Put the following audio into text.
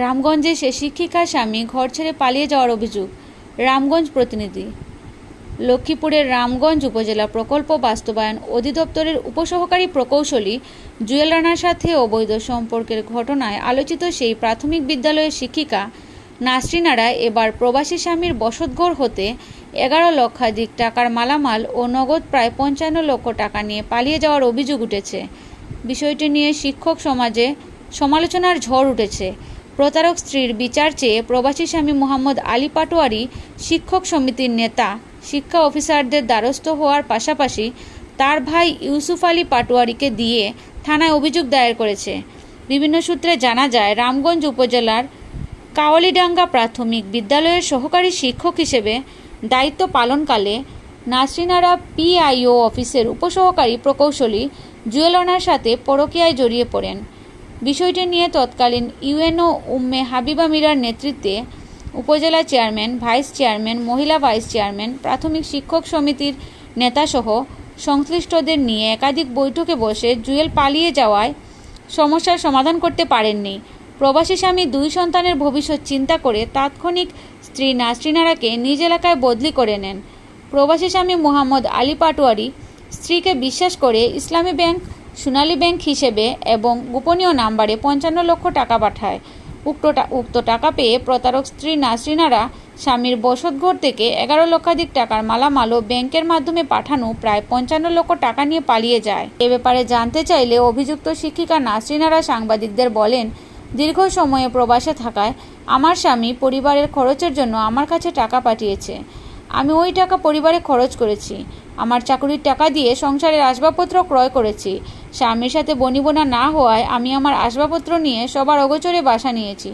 রামগঞ্জে সে শিক্ষিকার স্বামী ঘর ছেড়ে পালিয়ে যাওয়ার অভিযোগ। রামগঞ্জ প্রতিনিধি। লক্ষ্মীপুরের রামগঞ্জ উপজেলা প্রকল্প বাস্তবায়ন অধিদপ্তরের উপসহকারী প্রকৌশলী জুয়েল রানার সাথে অবৈধ সম্পর্কের ঘটনায় আলোচিত সেই প্রাথমিক বিদ্যালয়ের শিক্ষিকা নাসরিনারা এবার প্রবাসী স্বামীর বসতঘর হতে এগারো লক্ষাধিক টাকার মালামাল ও নগদ প্রায় পঞ্চান্ন লক্ষ টাকা নিয়ে পালিয়ে যাওয়ার অভিযোগ উঠেছে। বিষয়টি নিয়ে শিক্ষক সমাজে সমালোচনার ঝড় উঠেছে। প্রতারক স্ত্রীর বিচার চেয়ে প্রবাসী স্বামী মোহাম্মদ আলী পাটোয়ারি শিক্ষক সমিতির নেতা, শিক্ষা অফিসারদের দ্বারস্থ হওয়ার পাশাপাশি তার ভাই ইউসুফ আলী পাটোয়ারিকে দিয়ে থানায় অভিযোগ দায়ের করেছে। বিভিন্ন সূত্রে জানা যায়, রামগঞ্জ উপজেলার কাওয়ালিডাঙ্গা প্রাথমিক বিদ্যালয়ের সহকারী শিক্ষক হিসেবে দায়িত্ব পালনকালে নাসরিনারা পিআইও অফিসের উপসহকারী প্রকৌশলী জুয়েলনার সাথে পরকীয়ায় জড়িয়ে পড়েন। বিষয়টি নিয়ে তৎকালীন ইউএনও উম্মে হাবিবা মিরার নেতৃত্বে উপজেলা চেয়ারম্যান, ভাইস চেয়ারম্যান, মহিলা ভাইস চেয়ারম্যান, প্রাথমিক শিক্ষক সমিতির নেতাসহ সংশ্লিষ্টদের নিয়ে একাধিক বৈঠকে বসে জুয়েল পালিয়ে যাওয়ায় সমস্যার সমাধান করতে পারেননি। প্রবাসী স্বামী দুই সন্তানের ভবিষ্যৎ চিন্তা করে তাৎক্ষণিক স্ত্রী নাসরিনারাকে নিজ এলাকায় বদলি করে নেন। প্রবাসী স্বামী মোহাম্মদ আলী পাটোয়ারি স্ত্রীকে বিশ্বাস করে ইসলামী ব্যাংক সোনালী ব্যাংক হিসেবে এবং গোপনীয় নাম্বারে পঞ্চান্ন লক্ষ টাকা পাঠায়। উক্ত উক্ত টাকা পেয়ে প্রতারক স্ত্রী নাসরিনারা স্বামীর বসতঘর থেকে এগারো লক্ষাধিক টাকার মালামাল ও ব্যাংকের মাধ্যমে পাঠানো প্রায় পঞ্চান্ন লক্ষ টাকা নিয়ে পালিয়ে যায়। এ ব্যাপারে জানতে চাইলে অভিযুক্ত শিক্ষিকা নাসরিনারা সাংবাদিকদের বলেন, দীর্ঘ সময়ে প্রবাসে থাকায় আমার স্বামী পরিবারের খরচের জন্য আমার কাছে টাকা পাঠিয়েছে। আমি ওই টাকা পরিবারে খরচ করেছি। আমার চাকরির টাকা দিয়ে সংসারের আসবাবপত্র ক্রয় করেছি। স্বামীর সাথে বনিবনা না হওয়ায় আমি আমার আসবাবপত্র নিয়ে সবার অগোচরে বাসা নিয়েছি।